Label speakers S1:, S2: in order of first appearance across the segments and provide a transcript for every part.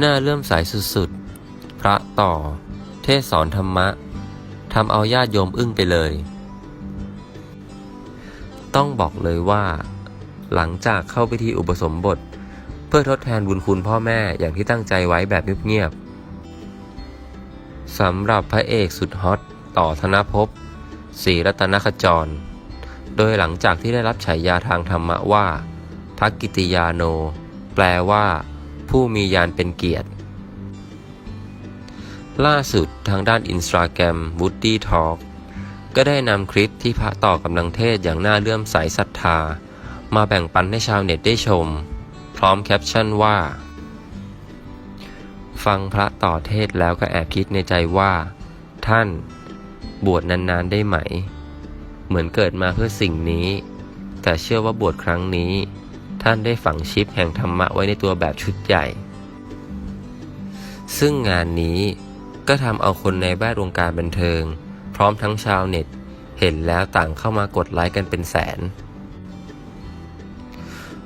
S1: น่าเลื่อมใสสุดๆ พระต่อ เทศสอนธรรมะทำเอาญาติโยมอึ้งไปเลย ต้องบอกเลยว่า หลังจากเข้าพิธีอุปสมบท เพื่อทดแทนบุญคุณพ่อแม่อย่างที่ตั้งใจไว้แบบเงียบๆสำหรับพระเอกสุดฮอตต่อธนภพศรีรัตนขจร โดยหลังจากที่ได้รับฉายาทางธรรมะว่าพักกิติยาโน แปลว่า ผู้มียานเป็นเกียรติ ล่าสุดทางด้านอินสตาแกรม Woody Talk ก็ได้นำคลิปที่พระต่อกำลังเทศอย่างน่าเลื่อมใสศรัทธา มาแบ่งปันให้ชาวเน็ตได้ชม พร้อมแคปชั่นว่า ฟังพระต่อเทศแล้วก็แอบคิดในใจว่า ท่าน บวชนานๆได้ไหม เหมือนเกิดมาเพื่อสิ่งนี้ แต่เชื่อว่าบวชครั้งนี้ ท่านได้ฝังชิปแห่งธรรมะไว้ในตัวแบบชุดใหญ่ ซึ่งงานนี้ก็ทำเอาคนในแวดวงการบันเทิง พร้อมทั้งชาวเน็ต เห็นแล้วต่างเข้ามากดไลค์กันเป็นแสน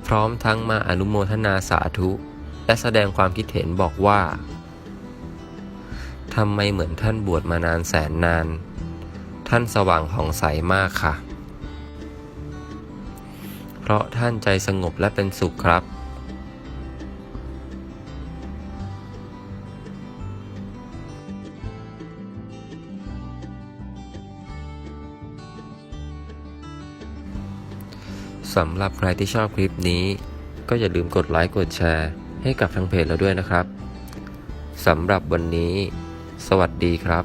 S1: พร้อมทั้งมาอนุโมทนาสาธุ และแสดงความคิดเห็นบอกว่าทำไมเหมือนท่านบวชมานานแสนนาน ท่านสว่างผ่องใสมากค่ะ เพราะท่านใจสงบและเป็นสุขครับ สำหรับใครที่ชอบคลิปนี้ ก็อย่าลืมกดไลค์กดแชร์ ให้กับทางเพจเราด้วยนะครับ สำหรับวันนี้ สวัสดีครับ